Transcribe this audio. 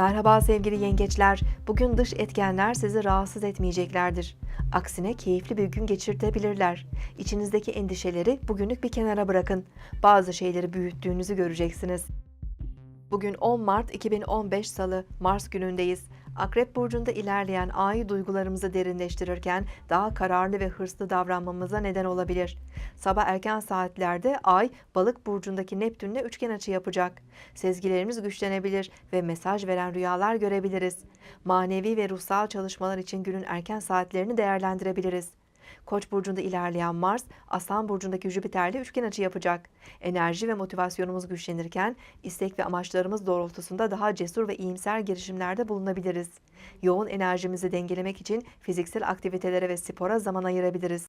Merhaba sevgili yengeçler. Bugün dış etkenler sizi rahatsız etmeyeceklerdir. Aksine keyifli bir gün geçirtebilirler. İçinizdeki endişeleri bugünlük bir kenara bırakın. Bazı şeyleri büyüttüğünüzü göreceksiniz. Bugün 10 Mart 2015 Salı, Mars günündeyiz. Akrep burcunda ilerleyen ay duygularımızı derinleştirirken daha kararlı ve hırslı davranmamıza neden olabilir. Sabah erken saatlerde ay balık burcundaki Neptün'le üçgen açı yapacak. Sezgilerimiz güçlenebilir ve mesaj veren rüyalar görebiliriz. Manevi ve ruhsal çalışmalar için günün erken saatlerini değerlendirebiliriz. Koç burcunda ilerleyen Mars, Aslan burcundaki Jüpiter'le üçgen açı yapacak. Enerji ve motivasyonumuz güçlenirken istek ve amaçlarımız doğrultusunda daha cesur ve iyimser girişimlerde bulunabiliriz. Yoğun enerjimizi dengelemek için fiziksel aktivitelere ve spora zaman ayırabiliriz.